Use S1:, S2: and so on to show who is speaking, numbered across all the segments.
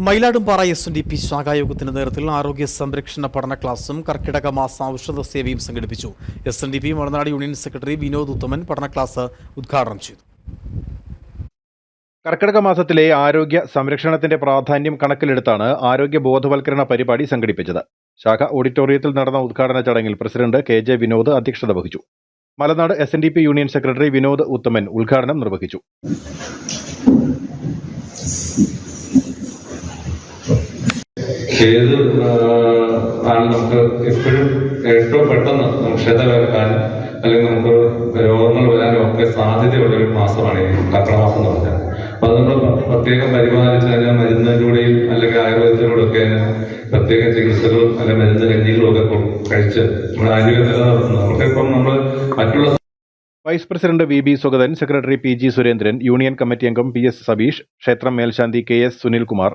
S1: Mayiladumpara S N D P ശാഖായോഗത്തിന്റെ നേതൃത്വത്തിൽ ആരോഗ്യ സംരക്ഷണ പഠന ക്ലാസും കർക്കിടക മാസ ഔഷധ സേവയും സംഘടിപ്പിച്ചു. S N D P Malanad union secretary Vinod Uthaman പഠന ക്ലാസ് ഉദ്ഘാടനം ചെയ്തു.
S2: കർക്കിടക മാസത്തിലെ ആരോഗ്യ സംരക്ഷണത്തിന്റെ പ്രാധാന്യം കണക്കിലെടുത്താണ് ആരോഗ്യ ബോധവൽക്കരണ പരിപാടി സംഘടിപ്പിച്ചത്. ശാഖ ഓഡിറ്റോറിയത്തിൽ നടന്ന ഉദ്ഘാടന ചടങ്ങിൽ പ്രസിഡന്റ് കെ ജെ വിനോദ് അധ്യക്ഷത വഹിച്ചു. Malanad S union secretary Vinod Uthaman ഉദ്ഘാടനം നിർവഹിച്ചു.
S3: ഏത് ആണ് നമുക്ക് എപ്പോഴും ഏറ്റവും പെട്ടെന്ന് നമുക്ക് ക്ഷത വരുത്താനും അല്ലെങ്കിൽ നമുക്ക് രോഗങ്ങൾ വരാനും ഒക്കെ സാധ്യതയുള്ള ഒരു മാസമാണ് ഈ കർക്കിടക മാസം എന്ന് പറഞ്ഞാൽ. അപ്പൊ അത് നമ്മൾ പ്രത്യേകം പരിപാലിച്ച് അതിനെ മരുന്നിലൂടെയും അല്ലെങ്കിൽ ആയുർവേദത്തിലൂടെ അതിന് പ്രത്യേക ചികിത്സകളും അല്ലെങ്കിൽ മരുന്ന് കഞ്ഞികളും ഒക്കെ കഴിച്ച് നമ്മുടെ ആരോഗ്യം നിലനിർത്തുന്നു. നമുക്കിപ്പം നമ്മൾ
S2: vice president V B Sugathan secretary P G Surendran union committee അംഗം പി എസ് സബീഷ് ക്ഷേത്രം മേൽശാന്തി കെ എസ് സുനിൽകുമാർ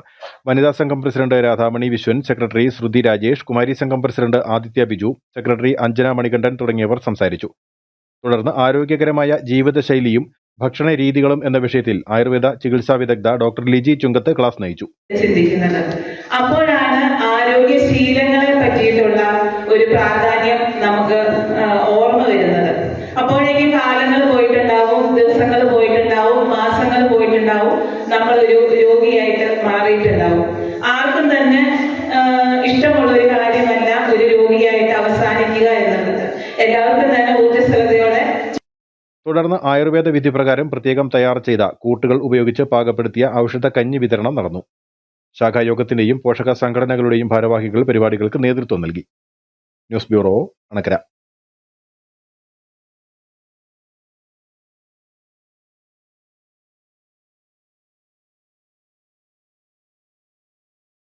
S2: വനിതാ സംഘം പ്രസിഡന്റ് രാധാമണി വിശ്വൻ സെക്രട്ടറി ശ്രുതി രാജേഷ് കുമാരി സംഘം പ്രസിഡന്റ് ആദിത്യ ബിജു സെക്രട്ടറി അഞ്ജന മണികണ്ഠൻ തുടങ്ങിയവർ സംസാരിച്ചു. തുടർന്ന് ആരോഗ്യകരമായ ജീവിതശൈലിയും ഭക്ഷണ രീതികളും എന്ന വിഷയത്തിൽ ആയുർവേദ ചികിത്സാ വിദഗ്ധ ഡോക്ടർ ലിജി ചുങ്കത്ത് ക്ലാസ് നയിച്ചു.
S4: അപ്പോഴാണ് ആരോഗ്യശീലങ്ങളെ പറ്റിയിട്ടുള്ള ഒരു പ്രാധാന്യം നമുക്ക് ഓർമ്മ വരുന്നത് അപ്പോഴേക്കും കാലങ്ങൾ പോയിട്ടുണ്ടാവും ദിവസങ്ങൾ പോയിട്ടുണ്ടാവും മാസങ്ങൾ പോയിട്ടുണ്ടാവും. നമ്മളൊരു രോഗിയായിട്ട് മാറിയിട്ടുണ്ടാവും. ആർക്കും തന്നെ ഇഷ്ടമുള്ള ഒരു കാര്യമല്ല ഒരു രോഗിയായിട്ട് അവസാനിക്കുക എന്നുള്ളത്. എല്ലാവർക്കും തന്നെ ഊർജസ്വലതയോടെ
S2: തുടർന്ന് ആയുർവേദ വിധി പ്രകാരം പ്രത്യേകം തയ്യാർ ചെയ്ത കൂട്ടുകൾ ഉപയോഗിച്ച് പാകപ്പെടുത്തിയ ഔഷധ കഞ്ഞി വിതരണം നടന്നു. ശാഖായോഗത്തിന്റെയും പോഷക സംഘടനകളുടെയും ഭാരവാഹികൾ പരിപാടികൾക്ക് നേതൃത്വം നൽകി. News bureau Anakkara.